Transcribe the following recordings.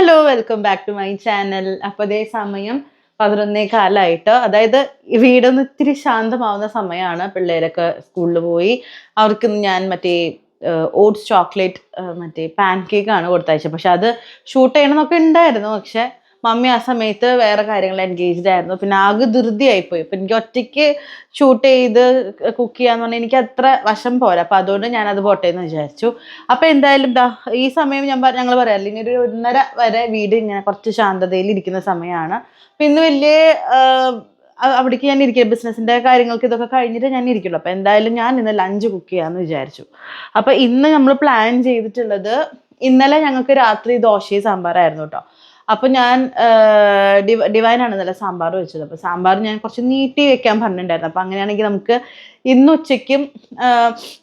Hello welcome back to my channel അപ്പോൾ അതേ സമയം പതിനൊന്നേ കാലമായിട്ട് അതായത് വീടൊന്ന് ഇത്തിരി ശാന്തമാവുന്ന സമയമാണ്. പിള്ളേരൊക്കെ സ്കൂളിൽ പോയി. അവർക്ക് ഞാൻ മറ്റേ ഓട്സ് ചോക്ലേറ്റ് മറ്റേ പാൻ ആണ് കൊടുത്തയച്ചത്. പക്ഷെ അത് ഷൂട്ട് ചെയ്യണമെന്നൊക്കെ ഉണ്ടായിരുന്നു. പക്ഷെ മമ്മി ആ സമയത്ത് വേറെ കാര്യങ്ങളിൽ എൻഗേജ്ഡ് ആയിരുന്നു. പിന്നെ ആകെ ധൃതിയായിപ്പോയി. അപ്പൊ എനിക്ക് ഒറ്റയ്ക്ക് ഷൂട്ട് ചെയ്ത് കുക്ക് ചെയ്യാന്ന് പറഞ്ഞാൽ എനിക്ക് അത്ര വശം പോരാ. അപ്പം അതുകൊണ്ട് ഞാനത് പോട്ടെ എന്ന് വിചാരിച്ചു. അപ്പം എന്തായാലും ഈ സമയം ഞാൻ ഞങ്ങൾ പറയാറില്ല ഇനി ഒരു ഒന്നര വരെ വീട് ഇങ്ങനെ കുറച്ച് ശാന്തതയിൽ ഇരിക്കുന്ന സമയമാണ് അപ്പം ഇന്ന് വലിയ അവിടേക്ക് ഞാൻ ഇരിക്കുക ബിസിനസ്സിന്റെ കാര്യങ്ങൾക്ക് ഇതൊക്കെ കഴിഞ്ഞിട്ട് ഞാൻ ഇരിക്കുള്ളൂ. അപ്പൊ എന്തായാലും ഞാൻ ഇന്ന് ലഞ്ച് കുക്ക് ചെയ്യാമെന്ന് വിചാരിച്ചു. അപ്പൊ ഇന്ന് നമ്മൾ പ്ലാൻ ചെയ്തിട്ടുള്ളത് ഇന്നലെ ഞങ്ങൾക്ക് രാത്രി ദോശയും സാമ്പാറായിരുന്നു കേട്ടോ അപ്പൊ ഞാൻ ഡിവൈനാണ് ഇന്നലെ സാമ്പാർ വെച്ചത്. അപ്പൊ സാമ്പാർ ഞാൻ കുറച്ച് നീട്ടി വെക്കാൻ പറഞ്ഞിട്ടുണ്ടായിരുന്നു. അപ്പൊ അങ്ങനെയാണെങ്കിൽ നമുക്ക് ഇന്ന് ഉച്ചയ്ക്കും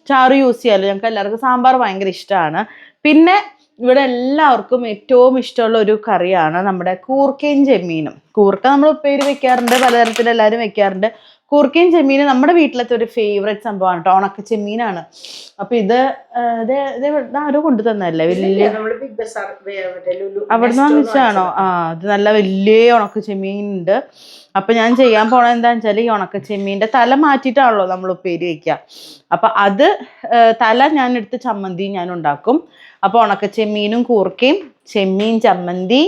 ചാറ് യൂസ് ചെയ്യാമല്ലോ ഞങ്ങൾക്ക് എല്ലാവർക്കും സാമ്പാർ ഭയങ്കര ഇഷ്ടമാണ്. പിന്നെ ഇവിടെ എല്ലാവർക്കും ഏറ്റവും ഇഷ്ടമുള്ള ഒരു കറിയാണ് നമ്മുടെ കൂർക്കയും ചെമ്മീനും. കൂർക്ക നമ്മൾ ഉപ്പേരി വെക്കാറുണ്ട് പലതരത്തിൽ എല്ലാവരും വെക്കാറുണ്ട്. കൂർക്കയും ചെമ്മീനും നമ്മുടെ വീട്ടിലത്തെ ഒരു ഫേവറേറ്റ് സംഭവമാണ് കേട്ടോ. ഉണക്ക ചെമ്മീനാണ്. അപ്പൊ ഇത് ആരോ കൊണ്ടു തന്നല്ലേ വലിയ അവിടുന്ന് വാങ്ങിച്ചാണോ ആ അത് നല്ല വലിയ ഉണക്ക ചെമ്മീൻ ഉണ്ട് അപ്പൊ ഞാൻ ചെയ്യാൻ പോണ എന്താന്ന് വെച്ചാൽ ഈ ഉണക്ക ചെമ്മീന്റെ തല മാറ്റിയിട്ടാണല്ലോ നമ്മൾ ഉപ്പേരി വയ്ക്കുക അപ്പൊ അത് തല ഞാൻ എടുത്ത് ചമ്മന്തി ഞാൻ ഉണ്ടാക്കും. അപ്പൊ ഉണക്ക ചെമ്മീനും കൂർക്കയും ചെമ്മീൻ ചമ്മന്തി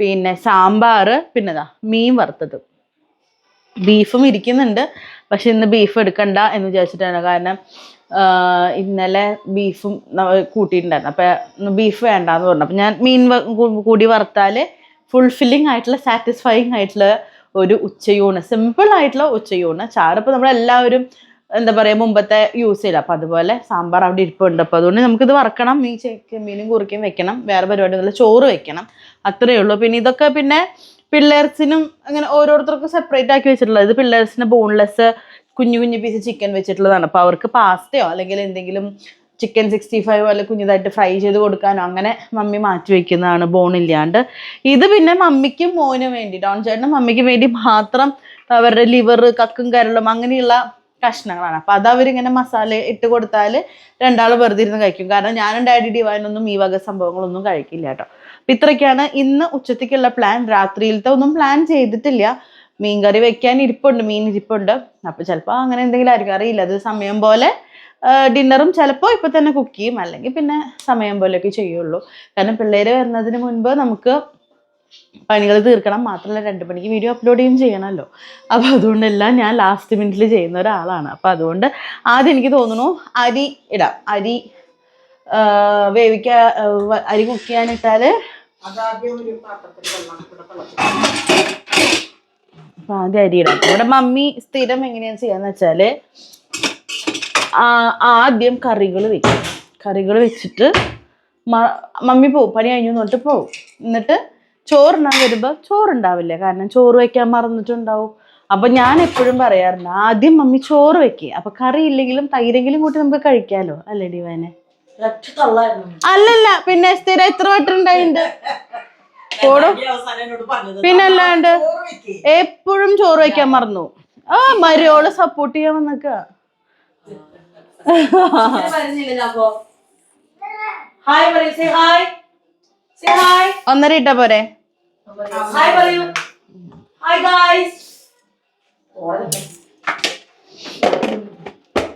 പിന്നെ സാമ്പാറ് പിന്നെതാ മീൻ വറുത്തത്. ബീഫും ഇരിക്കുന്നുണ്ട്. പക്ഷെ ഇന്ന് ബീഫ് എടുക്കണ്ട എന്ന് വിചാരിച്ചിട്ടാണ്. കാരണം ഇന്നലെ ബീഫും കൂട്ടിയിട്ടുണ്ടായിരുന്നു. അപ്പം ബീഫ് വേണ്ടാന്ന് പറഞ്ഞു. അപ്പം ഞാൻ മീൻ കൂടി വറുത്താൽ ഫുൾഫില്ലിംഗ് ആയിട്ടുള്ള സാറ്റിസ്ഫൈങ് ആയിട്ടുള്ള ഒരു ഉച്ചയൂണ്. സിമ്പിൾ ആയിട്ടുള്ള ഉച്ചയൂണ്. ചാറിപ്പോൾ നമ്മളെല്ലാവരും എന്താ പറയുക മുമ്പത്തെ യൂസ് ചെയ്യില്ല അപ്പം അതുപോലെ സാമ്പാർ അവിടെ ഇരിപ്പുണ്ട്. അപ്പോൾ അതുകൊണ്ട് നമുക്കിത് വറക്കണം. മീൻ ചേക്ക് മീനും കുറിക്കും വെക്കണം. വേറെ പരിപാടി നല്ല ചോറ് വെക്കണം. അത്രയേ ഉള്ളൂ പിന്നെ ഇതൊക്കെ പിന്നെ പിള്ളേർസിനും അങ്ങനെ ഓരോരുത്തർക്കും സെപ്പറേറ്റ് ആക്കി വെച്ചിട്ടുള്ളത്. ഇത് പിള്ളേർസിന് ബോൺലെസ് കുഞ്ഞു കുഞ്ഞു പീസ് ചിക്കൻ വെച്ചിട്ടുള്ളതാണ്. അപ്പോൾ അവർക്ക് പാസ്റ്റയോ അല്ലെങ്കിൽ എന്തെങ്കിലും ചിക്കൻ സിക്സ്റ്റി ഫൈവ് അല്ലെങ്കിൽ കുഞ്ഞതായിട്ട് ഫ്രൈ ചെയ്ത് കൊടുക്കാനോ അങ്ങനെ മമ്മി മാറ്റി വെക്കുന്നതാണ് ബോൺ ഇല്ലാണ്ട്. ഇത് പിന്നെ മമ്മിക്കും മോനും വേണ്ടി ഡോൺ ചേട്ടനും മമ്മിക്കും വേണ്ടി മാത്രം അവരുടെ ലിവർ കക്കും കരളും അങ്ങനെയുള്ള കഷ്ണങ്ങളാണ്. അപ്പൊ അത് അവരിങ്ങനെ മസാല ഇട്ട് കൊടുത്താൽ രണ്ടാൾ വെറുതെ ഇരുന്ന് കഴിക്കും. കാരണം ഞാനും ഡാഡി ഡിവൈനൊന്നും ഈ വക സംഭവങ്ങളൊന്നും കഴിക്കില്ല കേട്ടോ. അപ്പൊ ഇത്രയൊക്കെയാണ് ഇന്ന് ഉച്ചത്തേക്കുള്ള പ്ലാൻ രാത്രിയിലത്തെ ഒന്നും പ്ലാൻ ചെയ്തിട്ടില്ല. മീൻ കറി വെക്കാൻ ഇരിപ്പുണ്ട് മീൻ ഇരിപ്പുണ്ട്. അപ്പൊ ചിലപ്പോൾ അങ്ങനെ എന്തെങ്കിലും ആയിരിക്കും. അറിയില്ല അത് സമയം പോലെ ഡിന്നറും ചിലപ്പോൾ ഇപ്പൊ തന്നെ കുക്ക് ചെയ്യും. അല്ലെങ്കിൽ പിന്നെ സമയം പോലെയൊക്കെ ചെയ്യുള്ളൂ. കാരണം പിള്ളേര് വരുന്നതിന് മുൻപ് നമുക്ക് പണികൾ തീർക്കണം. മാത്രമല്ല രണ്ട് മണിക്ക് വീഡിയോ അപ്ലോഡ് ചെയ്യും ചെയ്യണമല്ലോ. അപ്പോൾ അതുകൊണ്ടെല്ലാം ഞാൻ ലാസ്റ്റ് മിനിറ്റിൽ ചെയ്യുന്ന ഒരാളാണ്. അപ്പോൾ അതുകൊണ്ട് ആദ്യം എനിക്ക് തോന്നുന്നു അരി ഇടാം. അരി ആ, വേവിക്കാൻ അരി കുക്ക്. അപ്പോൾ ആദ്യം അരി ഇടാം. ഇവിടെ മമ്മി സ്ഥിരം എങ്ങനെയാണ് ചെയ്യാന്ന് വെച്ചാൽ ആദ്യം കറികൾ വെക്കും. കറികൾ വെച്ചിട്ട് മമ്മി പോവും പണി കഴിഞ്ഞു എന്നിട്ട് പോവും. എന്നിട്ട് ചോറുണ്ടാൻ വരുമ്പോൾ ചോറുണ്ടാവില്ല? കാരണം ചോറ് വെക്കാൻ മറന്നിട്ടുണ്ടാവും. അപ്പൊ ഞാൻ എപ്പോഴും പറയാറുണ്ട് ആദ്യം മമ്മി ചോറ് വെക്കേ. അപ്പൊ കറി ഇല്ലെങ്കിലും തൈരെങ്കിലും കൂട്ടി നമുക്ക് കഴിക്കാലോ? അല്ലേ ഡിവാനെ. അല്ലല്ല പിന്നെ സ്ഥിരം എത്ര അവസാനം എന്നോട് പറഞ്ഞത്? പിന്നല്ലാണ്ട്. എപ്പോഴും ചോറ് വയ്ക്കാൻ മറന്നു. ആ മരോൾ സപ്പോർട്ട് ചെയ്യാൻ വന്നക്ക. ഒന്നര ഇട്ട പോരെ.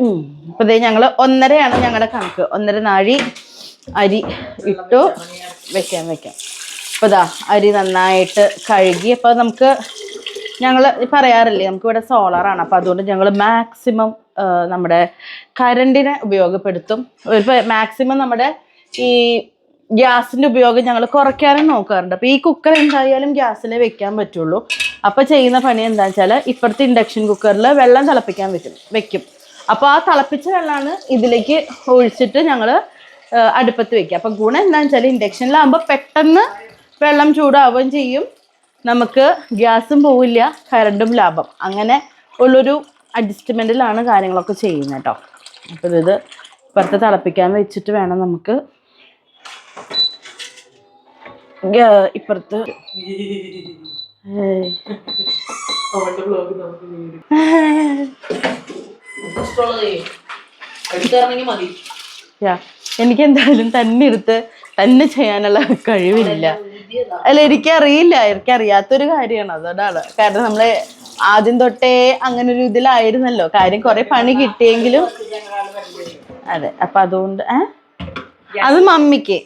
ഉം. അപ്പൊ ഇതേ ഞങ്ങൾ ഒന്നരയാണ് ഞങ്ങളുടെ കണക്ക്. ഒന്നര നാഴി അരി ഇട്ടു വെക്കാം വെക്കാം. ഇപ്പൊ ഇതാ അരി നന്നായിട്ട് കഴുകി അപ്പൊ നമുക്ക് ഞങ്ങൾ പറയാറില്ലേ നമുക്ക് ഇവിടെ സോളാറാണ്. അപ്പൊ അതുകൊണ്ട് ഞങ്ങൾ മാക്സിമം നമ്മുടെ കരണ്ടിനെ ഉപയോഗപ്പെടുത്തും. മാക്സിമം നമ്മുടെ ഈ ഗ്യാസിന്റെ ഉപയോഗം ഞങ്ങൾ കുറയ്ക്കാനും നോക്കാറുണ്ട്. അപ്പൊ ഈ കുക്കർ എന്തായാലും ഗ്യാസിലേ വെക്കാൻ പറ്റുള്ളൂ. അപ്പൊ ചെയ്യുന്ന പണി എന്താ വെച്ചാൽ ഇപ്പുറത്തെ ഇൻഡക്ഷൻ കുക്കറിൽ വെള്ളം തിളപ്പിക്കാൻ പറ്റും വെക്കും. അപ്പൊ ആ തിളപ്പിച്ച വെള്ളമാണ് ഇതിലേക്ക് ഒഴിച്ചിട്ട് ഞങ്ങൾ അടുപ്പത്ത് വെക്കുക. അപ്പൊ ഗുണം എന്താണെന്ന് വെച്ചാൽ ഇൻഡക്ഷനിലാകുമ്പോൾ പെട്ടെന്ന് വെള്ളം ചൂടാവുകയും ചെയ്യും. നമുക്ക് ഗ്യാസും പോവില്ല കറണ്ടും ലാഭം. അങ്ങനെ ഉള്ളൊരു അഡ്ജസ്റ്റ്മെന്റിലാണ് കാര്യങ്ങളൊക്കെ ചെയ്യുന്നത് കേട്ടോ. അപ്പോൾ ഇത് ഇപ്പുറത്ത് തിളപ്പിക്കാൻ വെച്ചിട്ട് വേണം നമുക്ക്. ഇപ്പുറത്ത്. ഏയ്. ഇഷ്ടമുള്ളത്. എടുത്തിറങ്ങി മതി. എനിക്ക് എന്തായാലും തന്നെ എടുത്ത് തന്നെ ചെയ്യാനുള്ള കഴിവില്ല. അല്ല എനിക്കറിയില്ല. എനിക്കറിയാത്തൊരു കാര്യമാണ്. അതുകൊണ്ടാണ് കാരണം നമ്മൾ ആദ്യം തൊട്ടേ അങ്ങനെ ഒരു ഇതിലായിരുന്നല്ലോ. കാര്യം കുറെ പണി കിട്ടിയെങ്കിലും അതെ. അപ്പൊ അതുകൊണ്ട് ഏ? അത് മമ്മിക്ക്.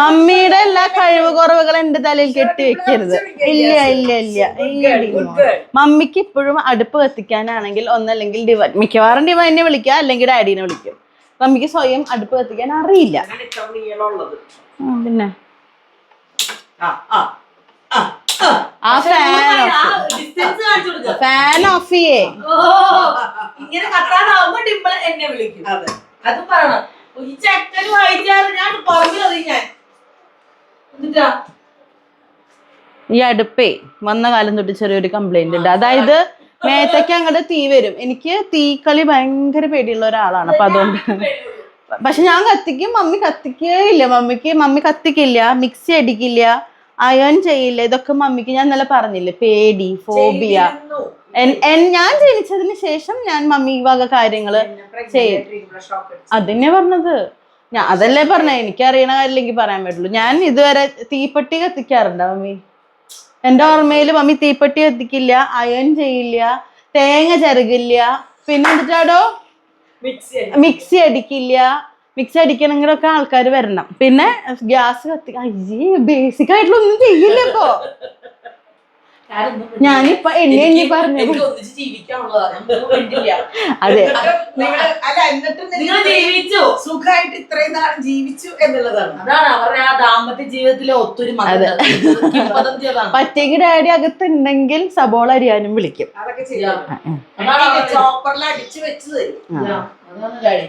മമ്മിയുടെ എല്ലാ കഴിവ് കുറവുകളും എന്റെ തലയിൽ കെട്ടി വെക്കരുത്. ഇല്ല ഇല്ല ഇല്ല. ഇല്ല മമ്മിക്ക് ഇപ്പോഴും അടുപ്പ് കത്തിക്കാനാണെങ്കിൽ ഒന്നല്ലെങ്കിൽ ഡിവൈൻ മിക്കവാറും ഡിവൈനെ വിളിക്കുക അല്ലെങ്കിൽ ഡാഡീനെ വിളിക്കും. മമ്മിക്ക് സ്വയം അടുപ്പ് കത്തിക്കാൻ അറിയില്ല. പിന്നെ? ആ ഫാൻ കാണിച്ചു ഫാൻ ഓഫ് ചെയ്യേ ഇങ്ങനെ കത്താനാവുമ്പോ ഡിമ്പിൾ എന്നെ വിളിക്കും. അതും പറയണം. ഈ ചെക്കന് വായിച്ചാറ് ഞാൻ പറഞ്ഞു ഞാൻ. എന്നിട്ടാ? ഈ അടുപ്പേ വന്ന കാലം തൊട്ട് ചെറിയൊരു കംപ്ലൈന്റ് ഉണ്ട്. അതായത് മേത്തേക്ക് അങ്ങോട്ട് തീ വരും. എനിക്ക് തീക്കളി ഭയങ്കര പേടിയുള്ള ഒരാളാണ്. അപ്പൊ അതുകൊണ്ട് പക്ഷെ ഞാൻ കത്തിക്കും. മമ്മി കത്തിക്കുകയില്ല മമ്മിക്ക് മമ്മി കത്തിക്കില്ല. മിക്സി അടിക്കില്ല. അയൺ ചെയ്യില്ല. ഇതൊക്കെ മമ്മിക്ക് ഞാൻ നല്ല പറഞ്ഞില്ലേ. പേടി ഫോബിയ. ഞാൻ ജനിച്ചതിന് ശേഷം ഞാൻ മമ്മി വക കാര്യങ്ങൾ ചെയ്യും. അതന്നെ പറഞ്ഞത്. ഞാൻ അതല്ലേ പറഞ്ഞ? എനിക്ക് അറിയണ കാര്യമില്ലെങ്കിൽ പറയാൻ പറ്റുള്ളൂ. ഞാൻ ഇതുവരെ തീപ്പെട്ടി കത്തിക്കാറുണ്ട് മമ്മി? എന്റെ ഓർമ്മയിൽ മമ്മി തീപ്പെട്ടി കത്തിക്കില്ല അയൺ ചെയ്യില്ല തേങ്ങ ചിരകില്ല പിന്നെ എന്നിട്ടാടോ മിക്സി മിക്സി അടിക്കില്ല. മിക്സി അടിക്കണമെങ്കിലൊക്കെ ആൾക്കാർ വരണം. പിന്നെ ഗ്യാസ് കത്തി അയ്യേ ബേസിക് ആയിട്ടുള്ള ഒന്നും ചെയ്യില്ല ഇപ്പൊ. ഞാനിപ്പൊ എന്നെ എണ്ണി പറഞ്ഞു. അതെ. അല്ല എന്നിട്ടും നിങ്ങൾ ജീവിച്ചു. സുഖമായിട്ട് ഇത്രയും നാൾ ജീവിച്ചു എന്നുള്ളതാണ്. അതാണ് അവരുടെ ആ ദാമ്പത്യ ജീവിതത്തിലെ ഒത്തൊരുമ. അതെ. പറ്റേക്ക് ഡാഡി അകത്തുണ്ടെങ്കിൽ സബോള അരിയാനും വിളിക്കും. അതൊക്കെ. ചെയ്യാം. ചോപ്പറിൽ അടിച്ചു വെച്ച് തരും അതാണ് ഡാഡി.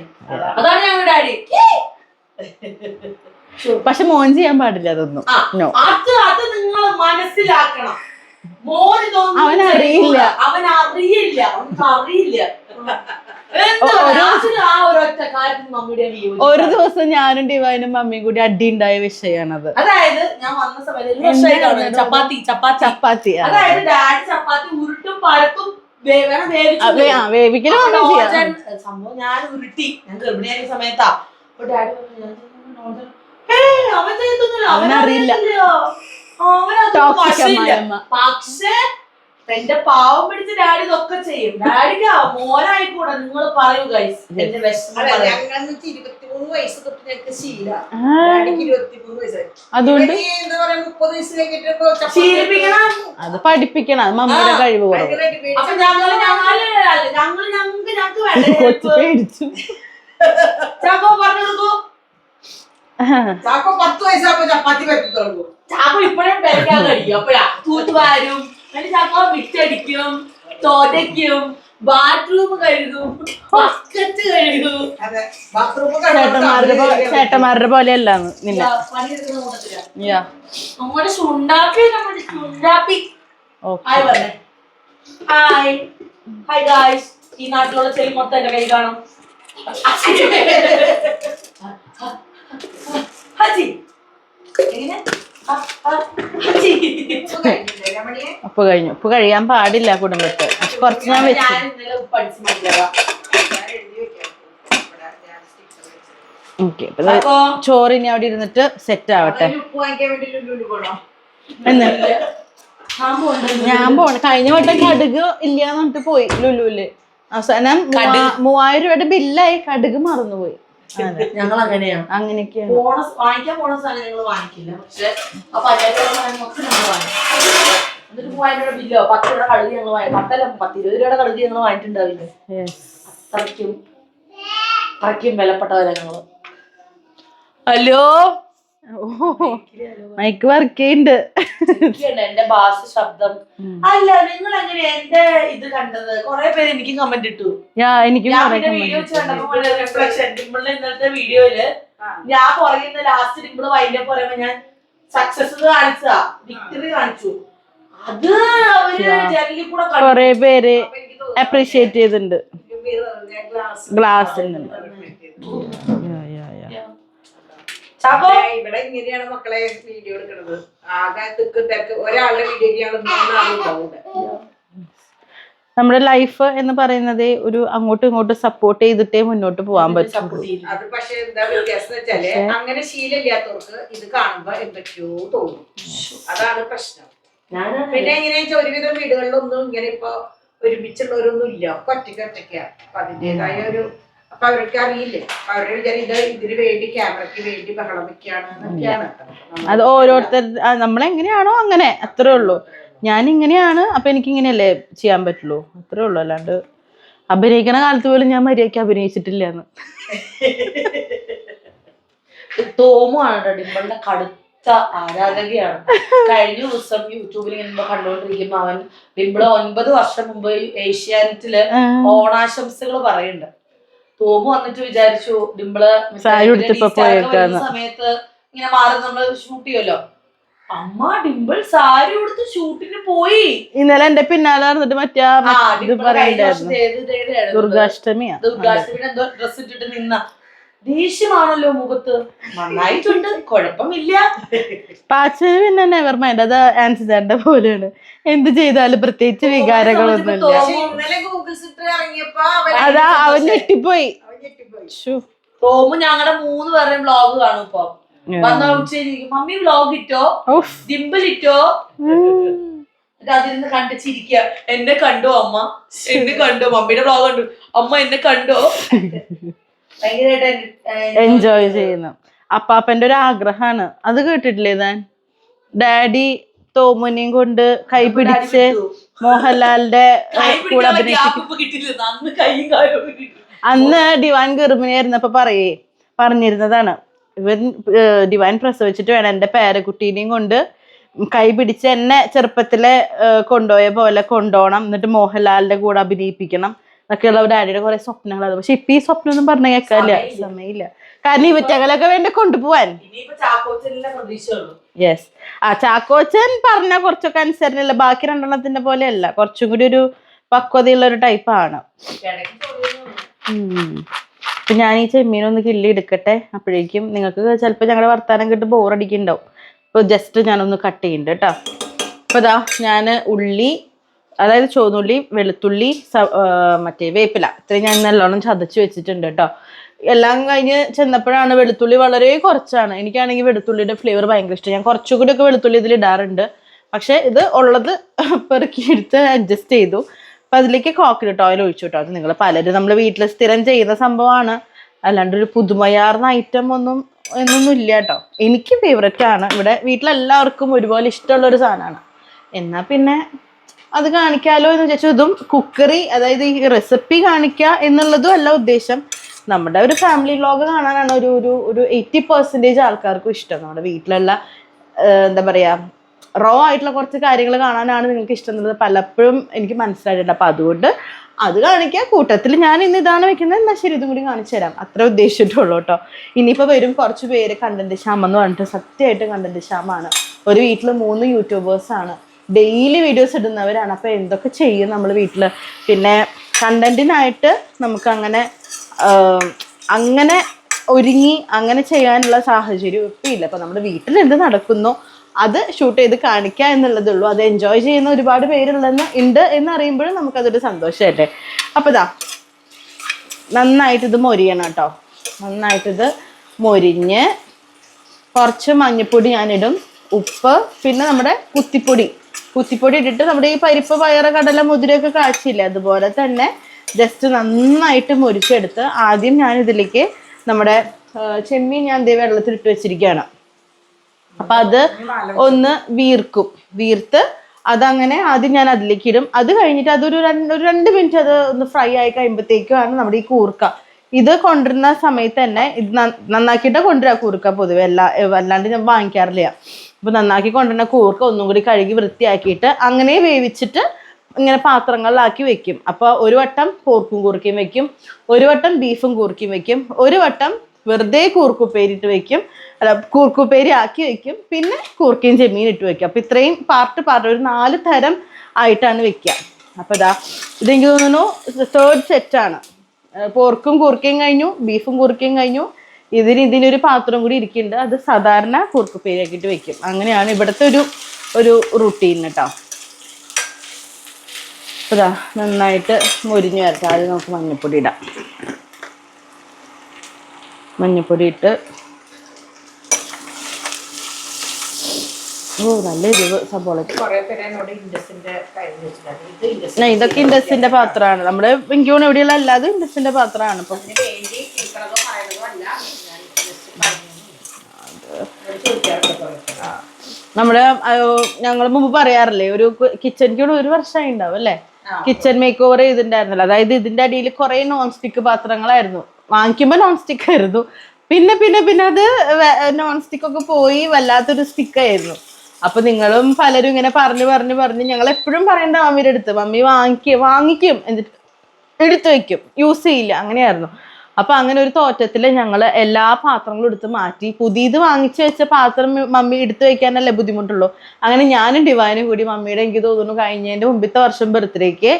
അതാണ് ഞങ്ങളുടെ ഡാഡി. പക്ഷെ മോൻ ചെയ്യാൻ പാടില്ല അതൊന്നും. ആ, അത് അത് നിങ്ങൾ മനസ്സിലാക്കണം മോൻ ഇതൊന്നും അവൻ അറിയില്ല. അവൻ അറിയില്ല. അറിയില്ല ഒരു- ദിവസം ഞാനും ഡിവൈനും മമ്മിയും കൂടി അടി ഉണ്ടായ വിഷയമാണത് അതായത് ഞാൻ വന്ന സമയത്ത് ചപ്പാത്തി ചപ്പാത്തി. ചപ്പാത്തി അതായത് ഡാഡി ചപ്പാത്തി ഉരുട്ടും പരത്തും വേവിക്കലും സംഭവം ഞാൻ ഉരുട്ടി. ഞാൻ ഗർഭിണിയായ സമയത്താ. അപ്പൊ ഡാഡി അവൻ ചെയ്തൊന്നുമില്ല അവനറിയില്ല. അറിയില്ല. പക്ഷേ എന്റെ പാവം പിടിച്ച് ഡാഡി ഇതൊക്കെ ചെയ്യും. ഡാഡിക്ക് മോനായിക്കൂടെ നിങ്ങൾ പറയൂ ഗൈസ് എന്റെ വിഷമം അല്ല പറയൂ. ഞങ്ങൾക്ക് ഇരുപത്തിമൂന്ന് വയസ്സ് തൊട്ട് ഞങ്ങൾക്ക് ശീല. ആ, ഇരുപത്തിമൂന്ന് വയസ്സായി. അതുകൊണ്ട് എന്താ പറയാ മുപ്പത് വയസ്സ് കഴിഞ്ഞിട്ട് ഇപ്പൊ ശീലിപ്പിക്കണം. അത് പഠിപ്പിക്കണം അത് മമ്മയുടെ കഴിവ് അപ്പൊ ഞങ്ങൾ ഞങ്ങൾ അല്ല, ഞങ്ങൾ ഞങ്ങക്ക് ഞങ്ങക്ക് വേണ്ട? കൊച്ചു പേടിച്ചു. ചാക്കോ പറഞ്ഞു കൊടുക്കൂ. ചാക്കോ പത്ത് വയസ്സാകുമ്പോ ചപ്പാത്തി പറ്റി തുടങ്ങും. ചാക്കോ ഇപ്പഴും പെരക്കാൻ കഴിയും അപ്പഴാ തൂത്തുവാരും എന്നിട്ട് ചാക്കോ മിറ്റടിക്കും ബാത്റൂം കഴുകും ബക്കറ്റ് കഴുകും. ചേട്ടന്മാരുടെ പോ- ചേട്ടന്മാരുടെ പോലെയല്ല നിന്നെ. പണിയെടുക്കുന്ന കൂട്ടത്തിലാ. യാ. നമ്മുടെ ചുണ്ടാപ്പി നമ്മുടെ ചുണ്ടാപ്പി ഓക്കെ. ഹായ് പറഞ്ഞേ ഹായ് ഹായ് ഗായ്സ് ഈ നാട്ടിലുള്ള ചെളി മൊത്തം എന്റെ കൈ കാണും. ഹജി. എങ്ങനെ? ഉപ്പ് കഴിഞ്ഞു. ഉപ്പ് കഴിയാൻ പാടില്ല കുടുംബത്തെ. കുറച്ച് ഞാൻ വെച്ചു. ഓക്കെ അപ്പൊ ചോറിനി അവിടെ ഇരുന്നിട്ട് സെറ്റ് ആവട്ടെ. ഞാൻ പോണ്? ഞാൻ പോണ. കഴിഞ്ഞ വട്ടം കടുക് ഇല്ലാന്ന് പറഞ്ഞിട്ട് പോയി ലുലുവിൽ അവസാനം. മൂവായിരം രൂപയുടെ ബില്ലായി കടുക് മറന്നുപോയി. ഞങ്ങൾ അങ്ങനെയാണ് അങ്ങനെയൊക്കെയാണ്. ബോണസ് വാങ്ങിക്കാൻ പോണ സാധനം ഞങ്ങൾ വാങ്ങിക്കില്ല. പക്ഷെ ആ പഞ്ചായത്തുള്ള സാധനം മൊത്തം ഞങ്ങൾ വാങ്ങിക്കും എന്നിട്ട് മൂവായിരം രൂപ ബില്ലോ. പത്ത് രൂപയുടെ കടുക് ഞങ്ങൾ വാങ്ങി. പത്തല്ല പത്ത് ഇരുപത് രൂപയുടെ കടുക് ഞങ്ങൾ വാങ്ങിയിട്ടുണ്ടാവില്ല. അത്രയ്ക്കും അത്രയ്ക്കും വിലപ്പെട്ടവരാ ഞങ്ങൾ. ഹലോ? മൈക്ക് വർക്ക് ചെയ്യുന്നുണ്ട് എനിക്കുണ്ട് എന്റെ ഭാഷ ശബ്ദം. അല്ല നിങ്ങൾ എങ്ങനെ എന്റെ ഇത് കണ്ടത്? കൊറേ പേര് എനിക്ക് കമന്റ് ഇട്ടു. യാ എനിക്ക് ഞാൻ പിന്നെ വീഡിയോ കണ്ടപ്പോൾ റിഫ്ലക്ഷൻ ഡിമ്പിളിന്റെ ഇന്നത്തെ വീഡിയോയിൽ ഞാൻ പറയുന്ന ലാസ്റ്റ് ഡിമ്പിൾ വൈൻഡ് അപ്പ് പറയുമ്പോ ഞാൻ സക്സസ് കാണിച്ചാ വിക്ടറി കാണിച്ചു. അത് അവർ. ജനലിൽ കൂടെ. കുറെ പേര് അപ്രീഷിയേറ്റ് ചെയ്തിട്ടുണ്ട്. ഗംഭീര ഇവിടെ- ഇങ്ങനെയാണ് മക്കളെ വീഡിയോ എടുക്കുന്നത് ആകെ തിക്ക് തിരക്ക് ഒരാളുടെ വീഡിയോ. നമ്മുടെ ലൈഫ് എന്ന് പറയുന്നത് ഒരു അങ്ങോട്ടും ഇങ്ങോട്ടും സപ്പോർട്ട് ചെയ്തിട്ടേ മുന്നോട്ട് പോകാൻ ചെയ്യും. അത് പക്ഷെ എന്താ വ്യത്യാസം വെച്ചാൽ അങ്ങനെ ശീലമില്ലാത്തവർക്ക് ഇത് കാണുമ്പോ എന്തൊക്കെയോ തോന്നും. അതാണ് പ്രശ്നം. ഞാൻ പിന്നെ എങ്ങനെയാ വെച്ചാൽ ഒരുവിധം വീടുകളിലൊന്നും ഇങ്ങനെ ഇപ്പൊ ഒരുമിച്ചുള്ളവരൊന്നും ഇല്ല. ഒറ്റയ്ക്ക് ഒറ്റയ്ക്കാ. അപ്പൊ അതിന്റേതായ ഒരു അപ്പൊ അവർക്ക് അറിയില്ലേ? അപ്പൊ അവരുടെ വിചാരം ഇത് ഇതിന് വേണ്ടി ക്യാമറയ്ക്ക് വേണ്ടി ബഹളം വെക്കുകയാണ് എന്നൊക്കെയാണ് അത് ഓരോരുത്തർ നമ്മളെങ്ങനെയാണോ അങ്ങനെ. അത്രേ ഉള്ളൂ. ഞാൻ ഇങ്ങനെയാണ് അപ്പൊ എനിക്ക് ഇങ്ങനെയല്ലേ ചെയ്യാൻ പറ്റുള്ളൂ. അത്രേ ഉള്ളൂ. അല്ലാണ്ട് അഭിനയിക്കണ കാലത്ത് പോലും ഞാൻ മര്യാദയ്ക്ക് അഭിനയിച്ചിട്ടില്ല എന്ന് തോമുമാണ് കേട്ടോ ഡിംപിളിന്റെ കടുത്ത ആരാധകയാണ്. കഴിഞ്ഞ ദിവസം യൂട്യൂബിൽ ഇങ്ങനെ കണ്ടുകൊണ്ടിരിക്കുമ്പോ അവൻ ഡിമ്പിൾ ഒൻപത് വർഷം മുമ്പ് ഏഷ്യാനെറ്റിൽ ഓണാശംസകൾ പറയുന്നുണ്ട്. തോമു വന്നിട്ട് വിചാരിച്ചു ഡിംപിൾ സമയത്ത് ഇങ്ങനെ മാറി നമ്മൾ ഷൂട്ട് ചെയ്യുമല്ലോ. അമ്മ ഡിംപിൾ സാരി ഉടുത്ത് ഷൂട്ടിന് പോയി. ഇന്നലെ എന്റെ പിന്നാലെ നടന്നിട്ട് മറ്റേ? ദുർഗാഷ്ടമിയാ ദുർഗാഷ്ടമിയുടെ എന്തോ ഡ്രസ് ഇട്ടിട്ട് നിന്ന. ദേഷ്യമാണല്ലോ മുഖത്ത്. നന്നായിട്ടുണ്ട് കുഴപ്പമില്ല. പാച്ചന് പിന്നെ നെവർ മൈൻഡ് അത് ആൻസിഡാന്റെ പോലെയാണ്. എന്ത് ചെയ്താലും പ്രത്യേകിച്ച് വികാരങ്ങളൊന്നുമില്ല അതാ അവൻ ഞെട്ടിപ്പോയി. തോമു ഞങ്ങളുടെ മൂന്ന് പേരുടെയും വ്ളോഗ് കാണും ഇപ്പൊ. വന്ന മമ്മി വ്ളോഗ് ഇട്ടോ? ഡിമ്പിൾ ഇട്ടോ? അതിരുന്ന് കണ്ട് ചിരിക്കുക. എന്നെ കണ്ടോ അമ്മ? എന്നെ കണ്ടോ? മമ്മിയുടെ വ്ളോഗ് കണ്ടു. അമ്മ എന്നെ കണ്ടോ? എൻജോയ് ചെയ്യുന്നു. അപ്പാപ്പന്റെ ഒരു ആഗ്രഹമാണ്. അത് കേട്ടിട്ടില്ലേ താൻ? ഡാഡി തോമുനെയും കൊണ്ട് കൈ പിടിച്ച് മോഹൻലാലിന്റെ കൂടെ അഭിനയിച്ചു അന്ന് ഡിവാൻ ഗർഭിണിയായിരുന്നപ്പോ പറയേ പറഞ്ഞിരുന്നതാണ്. ഇവൻ ഡിവാൻ പ്രസവിച്ചിട്ട് വേണം എന്റെ പേരക്കുട്ടീനെയും കൊണ്ട് കൈ പിടിച്ച് എന്നെ ചെറുപ്പത്തിലെ കൊണ്ടുപോയ പോലെ കൊണ്ടുപോകണം എന്നിട്ട് മോഹൻലാലിന്റെ കൂടെ അഭിനയിപ്പിക്കണം. എന്നൊക്കെയുള്ള ഡാഡിയുടെ കുറെ സ്വപ്നങ്ങൾ പക്ഷെ ഇപ്പൊ ഈ സ്വപ്നം ഒന്നും പറഞ്ഞ കേൾക്കാനില്ല സമയമില്ല. കാരണം ഇവറ്റകളൊക്കെ വേണ്ട കൊണ്ടുപോവാൻ. യെസ് ആ ചാക്കോച്ചൻ പറഞ്ഞ കുറച്ചൊക്കെ അനുസരണല്ല ബാക്കി രണ്ടെണ്ണത്തിന്റെ പോലെയല്ല. കുറച്ചും കൂടി ഒരു പക്വതയുള്ള ഒരു ടൈപ്പാണ്. അപ്പൊ ഞാൻ ഈ ചെമ്മീനൊന്ന് കിള്ളി എടുക്കട്ടെ? അപ്പോഴേക്കും നിങ്ങൾക്ക് ചിലപ്പോൾ ഞങ്ങളുടെ വർത്താനം കേട്ട് ബോറടിക്കുന്നുണ്ടാവും അപ്പോൾ ജസ്റ്റ് ഞാനൊന്ന് കട്ട് ചെയ്യുന്നുണ്ട് കേട്ടോ. അപ്പോൾ ഇതാ ഞാൻ ഉള്ളി അതായത് ചുവന്നുള്ളി വെളുത്തുള്ളി മറ്റേ വേപ്പില. ഇത്രയും ഞാൻ നല്ലോണം ചതച്ച് വെച്ചിട്ടുണ്ട് കേട്ടോ. എല്ലാം കഴിഞ്ഞ് ചെന്നപ്പോഴാണ് വെളുത്തുള്ളി വളരെ കുറച്ചാണ്. എനിക്കാണെങ്കിൽ വെളുത്തുള്ളിയുടെ ഫ്ലേവർ ഭയങ്കര ഇഷ്ടം. ഞാൻ കുറച്ചുകൂടി ഒക്കെ വെളുത്തുള്ളി ഇതിൽ ഇടാറുണ്ട്. പക്ഷെ ഇത് ഉള്ളത് പെറുക്കി പെറുക്കിയെടുത്ത് അഡ്ജസ്റ്റ് ചെയ്തു. അപ്പം അതിലേക്ക് കോക്കനട്ട് ഓയിൽ ഒഴിച്ചു കേട്ടോ. അത് നിങ്ങൾ പലരും നമ്മൾ വീട്ടിൽ സ്ഥിരം ചെയ്യുന്ന സംഭവമാണ്. അല്ലാണ്ട് ഒരു പുതുമയാർന്ന ഐറ്റം ഒന്നും എന്നൊന്നും ഇല്ല കേട്ടോ. എനിക്ക് ഫേവററ്റ് ആണ്. ഇവിടെ വീട്ടിലെല്ലാവർക്കും ഒരുപോലെ ഇഷ്ടമുള്ള ഒരു സാധനമാണ്. എന്നാ പിന്നെ അത് കാണിക്കാലോ എന്ന് വിചാരിച്ചു. ഇതും കുക്കറി അതായത് ഈ റെസിപ്പി കാണിക്കുക എന്നുള്ളതും അല്ല ഉദ്ദേശം. നമ്മുടെ ഒരു ഫാമിലി വ്ലോഗ് കാണാനാണ് ഒരു ഒരു ഒരു എയ്റ്റി പെർസെന്റേജ് ആൾക്കാർക്കും ഇഷ്ടം. നമ്മുടെ വീട്ടിലുള്ള എന്താ പറയുക റോ ആയിട്ടുള്ള കുറച്ച് കാര്യങ്ങൾ കാണാനാണ് നിങ്ങൾക്ക് ഇഷ്ടം എന്നുള്ളത് പലപ്പോഴും എനിക്ക് മനസ്സിലായിട്ടുണ്ട്. അപ്പം അതുകൊണ്ട് അത് കാണിക്കുക കൂട്ടത്തിൽ ഞാൻ ഇന്ന് ഇതാണ് വെക്കുന്നത്. എന്നാൽ ശരി ഇതും കൂടി കാണിച്ചു തരാം. അത്ര ഉദ്ദേശിച്ചിട്ടുള്ളൂ കേട്ടോ. ഇനിയിപ്പോൾ വരും കുറച്ച് പേര് കണ്ടന്റ് ശ്യാമെന്ന് പറഞ്ഞിട്ട് സത്യമായിട്ട് കണ്ടന്റ് ശ്യാമാണ് ഒരു വീട്ടിൽ മൂന്ന് യൂട്യൂബേഴ്സാണ് ഡെയിലി വീഡിയോസ് ഇടുന്നവരാണ്. അപ്പോൾ എന്തൊക്കെ ചെയ്യും നമ്മൾ വീട്ടിൽ പിന്നെ കണ്ടന്റിനായിട്ട് നമുക്കങ്ങനെ അങ്ങനെ ഒരുങ്ങി അങ്ങനെ ചെയ്യാനുള്ള സാഹചര്യം ഇപ്പം ഇല്ല. അപ്പോൾ നമ്മുടെ വീട്ടിൽ എന്ത് നടക്കുന്നു അത് ഷൂട്ട് ചെയ്ത് കാണിക്കുക എന്നുള്ളതേ ഉള്ളൂ. അത് എൻജോയ് ചെയ്യുന്ന ഒരുപാട് പേരുള്ളതെന്ന് ഉണ്ട് എന്ന് അറിയുമ്പോഴും നമുക്കതൊരു സന്തോഷമല്ലേ അപ്പോൾ ഇതാ നന്നായിട്ട് ഇത് മൊരിയണം കേട്ടോ. നന്നായിട്ടിത് മൊരിഞ്ഞ് കുറച്ച് മഞ്ഞൾപ്പൊടി ഞാനിടും. ഉപ്പ് പിന്നെ നമ്മുടെ കുത്തിപ്പൊടി. കുത്തിപ്പൊടി ഇട്ടിട്ട് നമ്മുടെ ഈ പരിപ്പ് പയറ് കടല മുതിരയൊക്കെ കാച്ചില്ലേ? അതുപോലെ തന്നെ ജസ്റ്റ് നന്നായിട്ട് മുരിച്ചെടുത്ത് ആദ്യം ഞാൻ ഇതിലേക്ക് നമ്മുടെ ചെമ്മീൻ ഞാൻ ദേ വെള്ളത്തിലിട്ട് വെച്ചിരിക്കുകയാണ്. അപ്പൊ അത് ഒന്ന് വീർക്കും. വീർത്ത് അതങ്ങനെ ആദ്യം ഞാൻ അതിലേക്ക് ഇടും. അത് കഴിഞ്ഞിട്ട് അതൊരു രണ്ട് ഒരു രണ്ട് മിനിറ്റ് അത് ഒന്ന് ഫ്രൈ ആയി കഴിയുമ്പോഴത്തേക്കുമാണ് നമ്മുടെ ഈ കൂർക്ക. ഇത് കൊണ്ടുവരുന്ന സമയത്ത് തന്നെ ഇത് നന്നാക്കിയിട്ടാണ് നന്നാക്കിയിട്ട് കൊണ്ടുവരാ കൂർക്ക പൊതുവെ. എല്ലാ അല്ലാണ്ട് ഞാൻ വാങ്ങിക്കാറില്ല. അപ്പൊ നന്നാക്കി കൊണ്ടുവരുന്ന കൂർക്ക ഒന്നും കൂടി കഴുകി വൃത്തിയാക്കിയിട്ട് അങ്ങനെ വേവിച്ചിട്ട് ഇങ്ങനെ പാത്രങ്ങളിലാക്കി വെക്കും. അപ്പോൾ ഒരു വട്ടം പോർക്കും കൂർക്കയും വെക്കും ഒരു വട്ടം ബീഫും കൂർക്കയും വെക്കും ഒരു വട്ടം വെറുതെ കൂർക്കുപ്പേരിട്ട് വെക്കും അല്ല കൂർക്കുപ്പേരി ആക്കി വെക്കും പിന്നെ കൂർക്കയും ചെമ്മീൻ ഇട്ട് വെക്കും. അപ്പോൾ ഇത്രയും പാർട്ട് പാർട്ട് ഒരു നാല് തരം ആയിട്ടാണ് വെക്കുക. അപ്പോൾ ഇതാ ഇതെനിക്ക് തോന്നുന്നു തേർഡ് സെറ്റാണ് പോർക്കും കൂർക്കയും കഴിഞ്ഞു ബീഫും കൂർക്കയും കഴിഞ്ഞു. ഇതിന് ഇതിനൊരു പാത്രം കൂടി ഇരിക്കുന്നുണ്ട്. അത് സാധാരണ കുറുക്കുപ്പേരിയാക്കിയിട്ട് വെക്കും. അങ്ങനെയാണ് ഇവിടുത്തെ ഒരു ഒരു റുട്ടീൻ കേട്ടോ ഇതാ നന്നായിട്ട് മുരിഞ്ഞു വരട്ടെ. ആദ്യം നമുക്ക് മഞ്ഞൾപ്പൊടി ഇടാം. മഞ്ഞൾപ്പൊടി ഇട്ട് ഓ നല്ല എരിവ് എന്നാ ഇതൊക്കെ ഇൻഡസിന്റെ പാത്രമാണ്. നമ്മുടെ എനിക്ക് തോന്നുന്നു ഇവിടെയുള്ള അല്ലാതെ ഇൻഡസിന്റെ പാത്രമാണ് ഇപ്പം അതിന് വേണ്ടി ഇരിക്കണതോ പറയണതോ അല്ല ഞാൻ ജസ്റ്റ് പറഞ്ഞു ചോദിക്കാറുണ്ട് കുറെ പേര്. നമ്മുടെ ഞങ്ങൾ മുമ്പ് പറയാറില്ലേ ഒരു കിച്ചൺ കൂടെ ഒരു വർഷമായി ഉണ്ടാവും അല്ലേ. കിച്ചൺ മേക്ക് ഓവർ ചെയ്തിട്ടുണ്ടായിരുന്നല്ലോ. അതായത് ഇതിന്റെ അടിയിൽ കുറെ നോൺ സ്റ്റിക്ക് പാത്രങ്ങളായിരുന്നു. വാങ്ങിക്കുമ്പോ നോൺ സ്റ്റിക്ക് ആയിരുന്നു. പിന്നെ പിന്നെ പിന്നെ അത് നോൺ സ്റ്റിക്ക് ഒക്കെ പോയി വല്ലാത്തൊരു സ്റ്റിക്ക് ആയിരുന്നു. അപ്പൊ നിങ്ങളും പലരും ഇങ്ങനെ പറഞ്ഞു പറഞ്ഞു പറഞ്ഞ് ഞങ്ങൾ എപ്പോഴും പറയണ്ട മമ്മിയുടെ അടുത്ത് മമ്മി വാങ്ങിക്കും വാങ്ങിക്കും എന്നിട്ട് എടുത്തു വെക്കും യൂസ് ചെയ്യില്ല. അങ്ങനെയായിരുന്നു. അപ്പൊ അങ്ങനെ ഒരു തോറ്റത്തിൽ ഞങ്ങൾ എല്ലാ പാത്രങ്ങളും എടുത്ത് മാറ്റി. പുതിയത് വാങ്ങിച്ചു വെച്ച പാത്രം മമ്മി എടുത്തു വെക്കാനല്ലേ ബുദ്ധിമുട്ടുള്ളൂ. അങ്ങനെ ഞാനും ഡിവൈനും കൂടി മമ്മിയുടെ എനിക്ക് തോന്നുന്നു കഴിഞ്ഞതിന്റെ മുമ്പത്തെ വർഷം ബർത്ത്ഡേക്ക്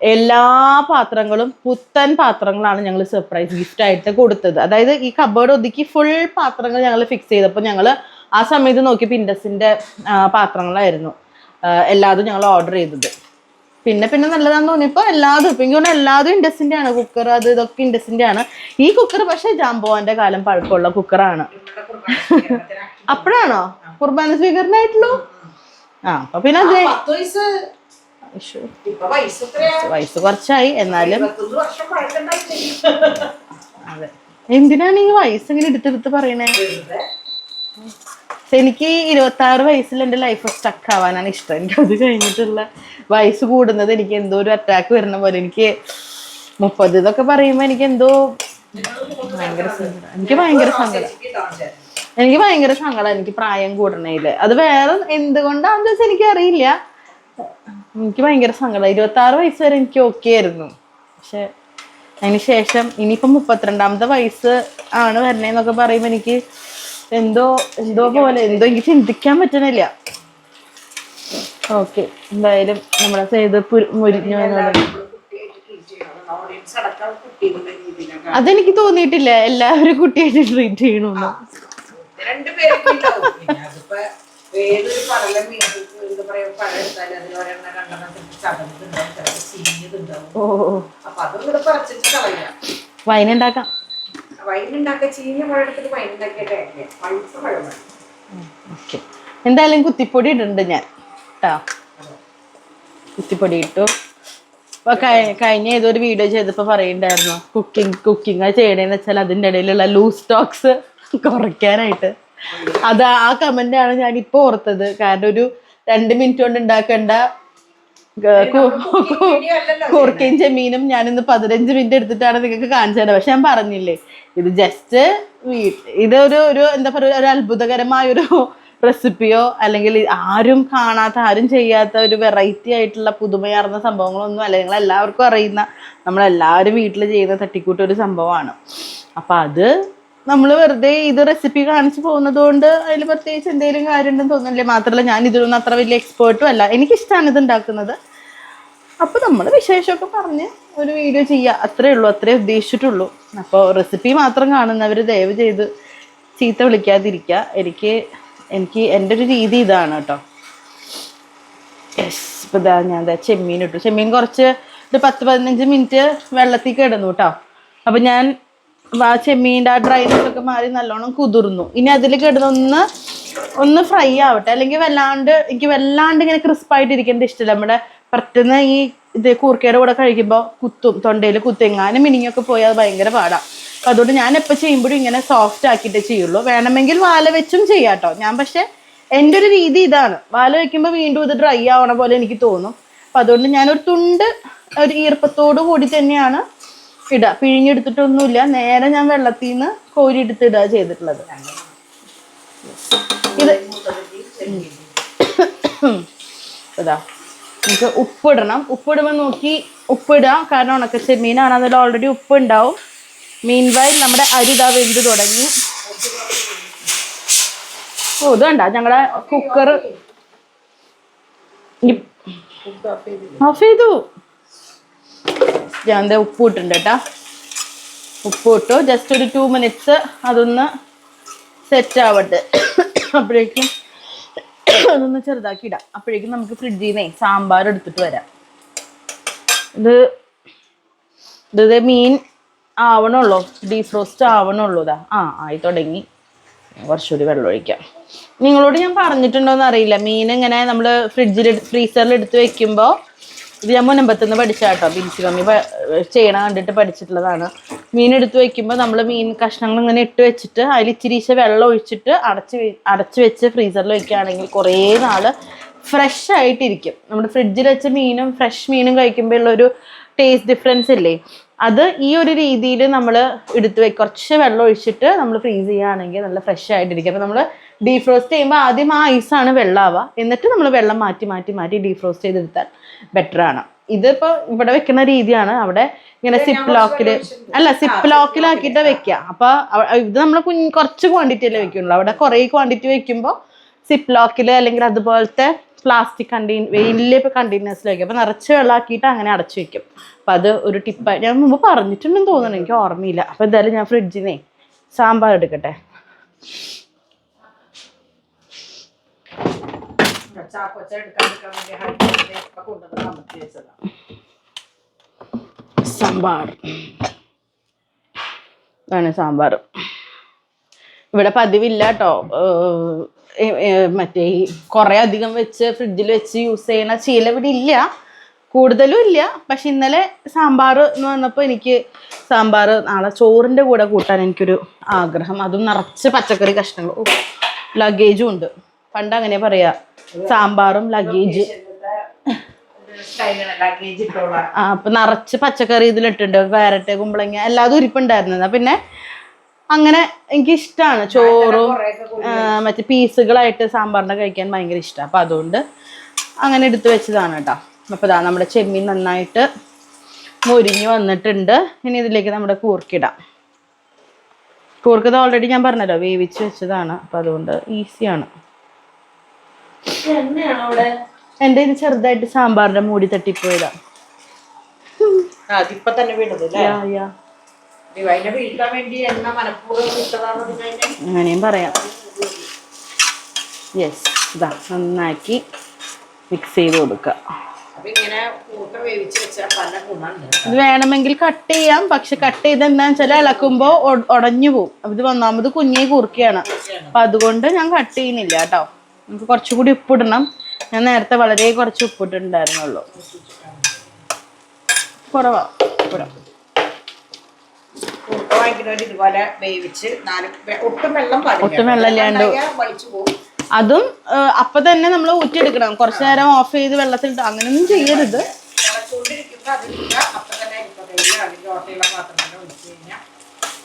എല്ലാ പാത്രങ്ങളും പുത്തൻ പാത്രങ്ങളാണ് ഞങ്ങൾ സർപ്രൈസ് ഗിഫ്റ്റ് ആയിട്ട് കൊടുത്തത്. അതായത് ഈ കബേർഡ് ഒതുക്കി ഫുൾ പാത്രങ്ങൾ ഞങ്ങൾ ഫിക്സ് ചെയ്തപ്പോൾ ഞങ്ങൾ ആ സമയത്ത് നോക്കിയപ്പോൾ പിൻഡസിന്റെ പാത്രങ്ങളായിരുന്നു. എല്ലാതും ഞങ്ങൾ ഓർഡർ ചെയ്തത്. പിന്നെ പിന്നെ നല്ലതാന്ന് തോന്നിയപ്പോ എല്ലാതും. ഇപ്പൊ എനിക്ക് തോന്നുന്നു എല്ലാതും ഇൻഡസിന്റെ ആണ് കുക്കർ അത് ഇതൊക്കെ ഇൻഡസിന്റെ ആണ് ഈ കുക്കർ പക്ഷെ ജാംബോന്റെ കാലം പഴക്കമുള്ള കുക്കറാണ്. അപ്പോഴാണോ? കുർബാന സ്വീകരണമായിട്ടുള്ളൂ ആ അപ്പൊ പിന്നെ അതെ. വയസ്സ്. കുറച്ചായി. എന്നാലും അതെ. എന്തിനാണ് ഈ വയസ്സ് ഇങ്ങനെ എടുത്തെടുത്ത് പറയണേ? എനിക്ക് ഇരുപത്തി ആറ് വയസ്സിൽ എന്റെ ലൈഫ് സ്റ്റക്ക് ആവാനാണ് ഇഷ്ടം. എനിക്ക് അത് കഴിഞ്ഞിട്ടുള്ള വയസ്സ് കൂടുന്നത് എനിക്ക് എന്തോ ഒരു അറ്റാക്ക് വരുന്ന പോലെ എനിക്ക് മുപ്പത് ഇതൊക്കെ പറയുമ്പോൾ എനിക്ക് എന്തോ ഭയങ്കര എനിക്ക് ഭയങ്കര സങ്കടം. എനിക്ക് ഭയങ്കര സങ്കടം എനിക്ക് പ്രായം കൂടണേൽ അത് വേറെ എന്തുകൊണ്ടാന്ന് വെച്ചാൽ എനിക്ക് അറിയില്ല എനിക്ക് ഭയങ്കര സങ്കടം. ഇരുപത്തി ആറ് വയസ്സ് വരെ എനിക്ക് ഓക്കെ ആയിരുന്നു. പക്ഷെ അതിന് ശേഷം ഇനിയിപ്പം മുപ്പത്തിരണ്ടാമത്തെ വയസ്സ് ആണ് വരണേന്നൊക്കെ പറയുമ്പോൾ എനിക്ക് എന്തോ എന്തോ പോലെ എന്തോ എനിക്ക് ചിന്തിക്കാൻ പറ്റണില്ല. ഓക്കെ എന്തായാലും നമ്മളെ പുരു- മുരിഞ്ഞു അതെനിക്ക് തോന്നിയിട്ടില്ല. എല്ലാവരും കുട്ടിയായിട്ട് ട്രീറ്റ് ചെയ്യണമെന്ന് വൈനുണ്ടാക്കാം ഏതൊരു പടലം എന്താ പറയാ പഴം എടുത്താലും അതിൽ ഒരെണ്ണം രണ്ടെണ്ണം ചതഞ്ഞിട്ടുണ്ടാവും ചിലപ്പോൾ ചീഞ്ഞതുണ്ടാവും ഓ. അപ്പൊ അതും കൂടെ പറിച്ചിട്ട് കളയാം. വൈൻ എന്തായാലും കുത്തിപ്പൊടി ഇടുന്നുണ്ട് ഞാൻ. കേട്ടോ കുത്തിപ്പൊടി ഇട്ടു. അപ്പൊ കഴി- കഴിഞ്ഞ ഏതൊരു വീഡിയോ ചെയ്തപ്പോ പറയണ്ടായിരുന്നു കുക്കിംഗ് കുക്കിംഗ് ചെയ്യണേന്ന് വെച്ചാൽ അതിന്റെ ഇടയിലുള്ള ലൂസ് സ്റ്റോക്സ് കുറയ്ക്കാനായിട്ട്. അത് ആ കമന്റ് ആണ് ഞാൻ ഇപ്പൊ ഓർത്തത്. കാരണം ഒരു രണ്ട് മിനിറ്റ് കൊണ്ട് ഉണ്ടാക്കേണ്ട കൂർക്കയും ചെമ്മീനും ഞാനിന്ന് പതിനഞ്ച് മിനിറ്റ് എടുത്തിട്ടാണ് നിങ്ങൾക്ക് കാണിച്ചു തരുന്നത് പക്ഷെ ഞാൻ പറഞ്ഞില്ലേ ഇത് ജസ്റ്റ് ഇതൊരു ഒരു എന്താ പറയുക ഒരു അത്ഭുതകരമായ ഒരു റെസിപ്പിയോ അല്ലെങ്കിൽ ആരും കാണാത്ത ആരും ചെയ്യാത്ത ഒരു വെറൈറ്റി ആയിട്ടുള്ള പുതുമയാർന്ന സംഭവങ്ങളൊന്നും അല്ല. നിങ്ങൾ എല്ലാവർക്കും അറിയുന്ന നമ്മളെല്ലാവരും വീട്ടിൽ ചെയ്യുന്ന തട്ടിക്കൂട്ടൊരു സംഭവമാണ്. അപ്പം അത് നമ്മൾ വെറുതെ ഇത് റെസിപ്പി കാണിച്ചു പോകുന്നത് കൊണ്ട് അതിൽ പ്രത്യേകിച്ച് എന്തെങ്കിലും കാര്യമുണ്ടെന്ന് തോന്നുന്നില്ലേ? മാത്രമല്ല ഞാൻ ഇതിലൊന്നും അത്ര വലിയ എക്സ്പേർട്ടും അല്ല. എനിക്കിഷ്ടമാണ് ഇത് ഉണ്ടാക്കുന്നത്. അപ്പോൾ നമ്മൾ വിശേഷമൊക്കെ പറഞ്ഞ് ഒരു വീഡിയോ ചെയ്യുക അത്രേ ഉള്ളൂ അത്രേ ഉദ്ദേശിച്ചിട്ടുള്ളൂ. അപ്പോൾ റെസിപ്പി മാത്രം കാണുന്നവർ ദയവ് ചെയ്ത് ചീത്ത വിളിക്കാതിരിക്കുക എനിക്ക് എനിക്ക് എന്റെ ഒരു രീതി ഇതാണ് കേട്ടോ. യെസ് ഇതാ ഞാൻ ചെമ്മീൻ ഇട്ടു. ചെമ്മീൻ കുറച്ച് ഒരു പത്ത് പതിനഞ്ച് മിനിറ്റ് വെള്ളത്തിൽ കിടന്നു കേട്ടോ. അപ്പം ഞാൻ ചെമ്മീന്റെ ആ ഡ്രൈനസ് ഒക്കെ മാറി നല്ലോണം കുതിർന്നു. ഇനി അതിൽ കിടന്നൊന്ന് ഒന്ന് ഫ്രൈ ആവട്ടെ. അല്ലെങ്കിൽ വല്ലാണ്ട് എനിക്ക് വല്ലാണ്ട് ഇങ്ങനെ ക്രിസ്പായിട്ട് ഇരിക്കേണ്ട ഇഷ്ടമില്ല നമ്മുടെ പെട്ടെന്ന് ഈ ഇത് കൂർക്കയുടെ കൂടെ കഴിക്കുമ്പോൾ കുത്തും തൊണ്ടയിൽ കുത്തെങ്ങാനും മിനിങ്ങൊക്കെ പോയാൽ അത് ഭയങ്കര പാടാണ് അപ്പം അതുകൊണ്ട് ഞാൻ എപ്പോൾ ചെയ്യുമ്പോഴും ഇങ്ങനെ സോഫ്റ്റ് ആക്കിയിട്ടേ ചെയ്യുള്ളൂ. വേണമെങ്കിൽ വാല വെച്ചും ചെയ്യാം കേട്ടോ ഞാൻ പക്ഷേ എന്റെ ഒരു രീതി ഇതാണ്. വാല വെക്കുമ്പോൾ വീണ്ടും ഇത് ഡ്രൈ ആവണ പോലെ എനിക്ക് തോന്നും. അപ്പം അതുകൊണ്ട് ഞാനൊരു തുണ്ട് ഒരു ഈർപ്പത്തോടു കൂടി തന്നെയാണ് ഇടുക പിഴിഞ്ഞെടുത്തിട്ടൊന്നുമില്ല. നേരെ ഞാൻ വെള്ളത്തിൽ നിന്ന് കോരി എടുത്തിടുക ചെയ്തിട്ടുള്ളത്. ഇത് ഇതാ. നമുക്ക് ഉപ്പിടണം. ഉപ്പിടുമ്പോൾ നോക്കി ഉപ്പിടുക കാരണം ഉണക്ക ചെമ്മീനാണ് അതിൽ ഓൾറെഡി ഉപ്പ് ഉണ്ടാവും മീൻ വയൽ നമ്മുടെ അരി ഇതാ വെന്ത് തുടങ്ങി. ഓ ഇത് വേണ്ട ഞങ്ങളുടെ കുക്കർ ഓഫ് ചെയ്തു. ഞാൻ ഉപ്പ് ഇട്ടുണ്ട് കേട്ടാ. ഉപ്പ് ഇട്ടു ജസ്റ്റ് ഒരു ടു മിനിറ്റ്സ് അതൊന്ന് സെറ്റ് ആവട്ടെ. അപ്പോഴേക്കും അതൊന്ന് ചെറുതാക്കി ഇടാം. അപ്പോഴേക്കും നമുക്ക് ഫ്രിഡ്ജിൽ നിന്നേ സാമ്പാർ എടുത്തിട്ട് വരാം. ഇത് ഇത് മീൻ ആവണുള്ളൂ. ഡീഫ്രോസ്റ്റ് ആവണുള്ളൂ ഇതാ. ആ ആയി തുടങ്ങി. കുറച്ചുകൂടി വെള്ളം ഒഴിക്കാം. നിങ്ങളോട് ഞാൻ പറഞ്ഞിട്ടുണ്ടോന്ന് അറിയില്ല. മീൻ ഇങ്ങനെ നമ്മൾ ഫ്രിഡ്ജിൽ ഫ്രീസറിൽ എടുത്ത് വെക്കുമ്പോൾ ഇത് ഞാൻ മുനമ്പത്തുനിന്ന് പഠിച്ച കേട്ടോ ബിൻസി മമ്മി ചെയ്യണ കണ്ടിട്ട് പഠിച്ചിട്ടുള്ളതാണ്. മീൻ എടുത്ത് വെക്കുമ്പോൾ നമ്മൾ മീൻ കഷ്ണങ്ങൾ ഇങ്ങനെ ഇട്ട് വെച്ചിട്ട് അതിൽ ഇച്ചിരീശ വെള്ളം ഒഴിച്ചിട്ട് അടച്ച് അടച്ച് വെച്ച് ഫ്രീസറിൽ വെക്കുകയാണെങ്കിൽ കുറേ നാൾ ഫ്രഷ് ആയിട്ടിരിക്കും. നമ്മുടെ ഫ്രിഡ്ജിൽ വെച്ച മീനും ഫ്രഷ് മീനും കഴിക്കുമ്പോൾ ഉള്ളൊരു ടേസ്റ്റ് ഡിഫറൻസ് ഇല്ലേ? അത് ഈ ഒരു രീതിയിൽ നമ്മൾ എടുത്ത് വെക്കും കുറച്ച് വെള്ളം ഒഴിച്ചിട്ട് നമ്മൾ ഫ്രീസ് ചെയ്യുകയാണെങ്കിൽ നല്ല ഫ്രഷ് ആയിട്ടിരിക്കും. അപ്പോൾ നമ്മൾ ഡീഫ്രോസ്റ്റ് ചെയ്യുമ്പോൾ ആദ്യം ആ ഐസാണ് വെള്ളമാവുക എന്നിട്ട് നമ്മൾ വെള്ളം മാറ്റി മാറ്റി മാറ്റി ഡീഫ്രോസ്റ്റ് ചെയ്തെടുത്താൽ ബെറ്റർ ആണ്. ഇതിപ്പോ ഇവിടെ വെക്കുന്ന രീതിയാണ്. അവിടെ ഇങ്ങനെ സിപ്പ് ലോക്കിൽ അല്ല സിപ്പ് ലോക്കിലാക്കിട്ട് വെക്കുക അപ്പൊ ഇത് നമ്മൾ കുഞ്ഞ് കുറച്ച് ക്വാണ്ടിറ്റി അല്ലേ വെക്കുള്ളൂ അവിടെ കുറേ ക്വാണ്ടിറ്റി വെക്കുമ്പോൾ സിപ്പ് ലോക്കിൽ അല്ലെങ്കിൽ അതുപോലത്തെ പ്ലാസ്റ്റിക് കണ്ടെയ്ൻ വലിയ വെക്കും അപ്പൊ നിറച്ച് വെള്ളമാക്കിയിട്ട് അങ്ങനെ അടച്ചു വെക്കും അപ്പൊ അത് ഒരു ടിപ്പായി ഞാൻ മുമ്പ് പറഞ്ഞിട്ടുണ്ടെന്ന് തോന്നുന്നു. എനിക്ക് ഓർമ്മയില്ല. അപ്പൊ എന്തായാലും ഞാൻ ഫ്രിഡ്ജിനെ സാമ്പാർ എടുക്കട്ടെ. സാമ്പാർ. ആണ് സാമ്പാർ. ഇവിടെ പതിവില്ല കേട്ടോ മറ്റേ കുറേ അധികം വെച്ച് ഫ്രിഡ്ജിൽ വെച്ച് യൂസ് ചെയ്യണ ശീലം ഇവിടെ ഇല്ല. കൂടുതലും ഇല്ല. പക്ഷെ ഇന്നലെ സാമ്പാർ എന്ന് വന്നപ്പോൾ എനിക്ക് സാമ്പാർ നാളെ ചോറിന്റെ കൂടെ കൂട്ടാൻ എനിക്കൊരു ആഗ്രഹം. അതും നിറച്ച് പച്ചക്കറി കഷ്ണങ്ങൾ. ലഗേജും ഉണ്ട്. പണ്ട് അങ്ങനെ പറയാ. സാമ്പാറും ലഗേജ് ആ അപ്പൊ നിറച്ച് പച്ചക്കറി ഇതിലിട്ടുണ്ട്. ക്യാരറ്റ് കുമ്പളങ്ങ എല്ലാതും ഇരിപ്പുണ്ടായിരുന്നത് പിന്നെ അങ്ങനെ എനിക്ക് ഇഷ്ടമാണ് ചോറും മറ്റേ പീസുകളായിട്ട് സാമ്പാറിന്റെ കഴിക്കാൻ ഭയങ്കര ഇഷ്ടമാണ് അപ്പൊ അതുകൊണ്ട് അങ്ങനെ എടുത്തു വെച്ചതാണ് കേട്ടോ. അപ്പൊ ഇതാ നമ്മുടെ ചെമ്മീൻ നന്നായിട്ട് മുരിഞ്ഞ് വന്നിട്ടുണ്ട്. ഇനി ഇതിലേക്ക് നമ്മുടെ കൂർക്കിടാം കൂർക്കത് ഓൾറെഡി ഞാൻ പറഞ്ഞല്ലോ വേവിച്ച് വെച്ചതാണ്. അപ്പൊ അതുകൊണ്ട് ഈസിയാണ് എന്റെ ഇത് ചെറുതായിട്ട് സാമ്പാറിന്റെ മൂടി തട്ടിപ്പോയതാ. അതിപ്പൊ തന്നെ അങ്ങനെയും പറയാം. യെസ് ഇതാ നന്നാക്കി മിക്സ് ചെയ്ത് കൊടുക്കുക. ഇത് വേണമെങ്കിൽ കട്ട് ചെയ്യാം പക്ഷെ കട്ട് ചെയ്ത് എന്താണെന്ന് വെച്ചാൽ ഇളക്കുമ്പോ ഉടഞ്ഞു പോകും ഇത് ഒന്നാമത് കുഞ്ഞേ കുറുക്കിയാണ്. അപ്പൊ അതുകൊണ്ട് ഞാൻ കട്ട് ചെയ്യുന്നില്ല കേട്ടോ. നമുക്ക് കുറച്ചുകൂടി ഉപ്പിടണം. ഞാൻ നേരത്തെ വളരെ കുറച്ച് ഉപ്പിട്ടുണ്ടായിരുന്നുള്ളൂ കുറവാ. ഉപ്പിടാം. ഇതുപോലെ വേവിച്ച് ഒട്ടും വെള്ളം പാടില്ല ഒട്ടും വെള്ളം ഇല്ലാണ്ട് പോകും അതും അപ്പൊ തന്നെ നമ്മൾ ഊറ്റിയെടുക്കണം. കുറച്ചു നേരം ഓഫ് ചെയ്ത് വെള്ളത്തിലിട്ട് അങ്ങനെയൊന്നും ചെയ്യരുത്.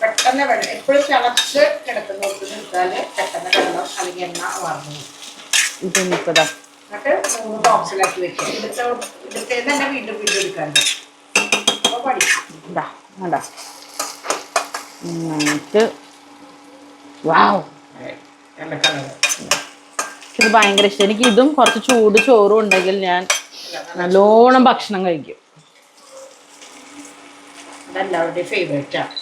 പെട്ടെന്ന് വെള്ളം എപ്പോഴും തിളച്ച് കിടക്കുന്ന പെട്ടെന്ന് വെള്ളം അല്ലെങ്കിൽ എണ്ണ വാർന്നു എന്നിട്ട് എന്നിട്ട് വാവ്. ഇത് ഭയങ്കര ഇഷ്ടം. എനിക്ക് ഇതും കുറച്ച് ചൂട് ചോറും ഉണ്ടെങ്കിൽ ഞാൻ നല്ലോണം ഭക്ഷണം കഴിക്കും. അതെല്ലാവരുടെയും ഫേവറേറ്റാണ്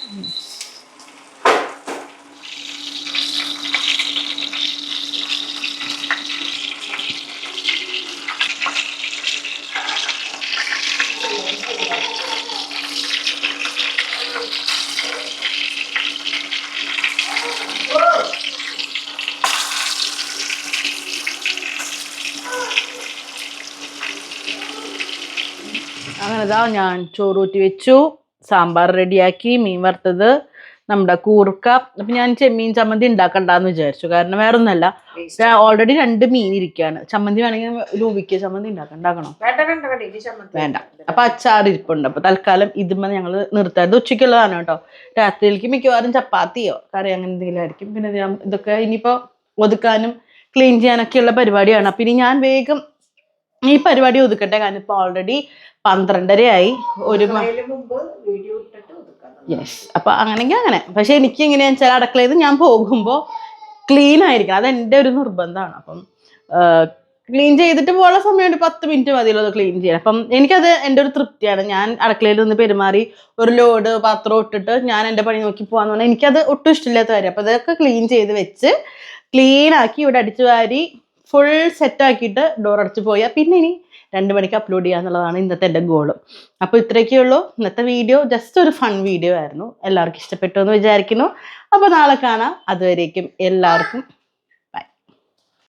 അങ്ങനെ ഇതാ ഞാൻ ചോറൂറ്റി വെച്ചു സാമ്പാർ റെഡിയാക്കി മീൻ വറുത്തത് നമ്മുടെ കൂർക്ക. അപ്പൊ ഞാൻ ചെമ്മീൻ ചമ്മന്തി ഉണ്ടാക്കണ്ടെന്ന് വിചാരിച്ചു. കാരണം വേറെ ഒന്നല്ല ഓൾറെഡി രണ്ട് മീൻ ഇരിക്കുകയാണ് ചമ്മന്തി വേണമെങ്കിൽ രൂപിക്ക ചമ്മന്തി ഉണ്ടാക്കാം ഉണ്ടാക്കണോ? വേണ്ട അപ്പൊ അച്ചാർ ഇരിപ്പുണ്ട്. അപ്പൊ തൽക്കാലം ഇതുമ്മ ഞങ്ങൾ നിർത്താം. ഇത് ഉച്ചയ്ക്കുള്ളതാണ് കേട്ടോ. രാത്രിയിലേക്ക് മിക്കവാറും ചപ്പാത്തിയോ കറി അങ്ങനെ എന്തെങ്കിലും ആയിരിക്കും. പിന്നെ ഇതൊക്കെ ഇനിയിപ്പോ ഒതുക്കാനും ക്ലീൻ ചെയ്യാനൊക്കെയുള്ള പരിപാടിയാണ്. അപ്പൊ ഇനി ഞാൻ വേഗം ഈ പരിപാടി ഒതുക്കട്ടെ. കാരണം ഇപ്പൊ ഓൾറെഡി പന്ത്രണ്ടരയായി. ഒരു യെസ് അപ്പൊ അങ്ങനെങ്കിൽ അങ്ങനെ. പക്ഷെ എനിക്ക് എങ്ങനെയാന്ന് വെച്ചാൽ അടുക്കളയിൽ ഞാൻ പോകുമ്പോ ക്ലീൻ ആയിരിക്കണം. അത് എന്റെ ഒരു നിർബന്ധമാണ്. അപ്പം ക്ലീൻ ചെയ്തിട്ട് പോകാനുള്ള സമയം ഒരു പത്ത് മിനിറ്റ് മതിയല്ലോ അത് ക്ലീൻ ചെയ്യാൻ. അപ്പം എനിക്കത് എന്റെ ഒരു തൃപ്തിയാണ്. ഞാൻ അടുക്കളയിൽ നിന്ന് പെരുമാറി ഒരു ലോഡ് പാത്രം ഇട്ടിട്ട് ഞാൻ എന്റെ പണി നോക്കി പോകാന്ന് പറഞ്ഞാൽ എനിക്കത് ഒട്ടും ഇഷ്ടമില്ലാത്ത കാര്യം. അപ്പം അതൊക്കെ ക്ലീൻ ചെയ്ത് വെച്ച് ക്ലീൻ ആക്കി ഇവിടെ അടിച്ചു വാരി ഫുൾ സെറ്റാക്കിയിട്ട് ഡോർ അടച്ച് പോയാൽ പിന്നെ ഇനി രണ്ട് മണിക്ക് അപ്ലോഡ് ചെയ്യുക എന്നുള്ളതാണ് ഇന്നത്തെ എന്റെ ഗോൾ അപ്പോൾ ഇത്രയൊക്കെ ഉള്ളൂ. ഇന്നത്തെ വീഡിയോ ജസ്റ്റ് ഒരു ഫൺ വീഡിയോ ആയിരുന്നു. എല്ലാവർക്കും ഇഷ്ടപ്പെട്ടു എന്ന് വിചാരിക്കുന്നു. അപ്പോൾ നാളെ കാണാം. അതുവരേക്കും എല്ലാവർക്കും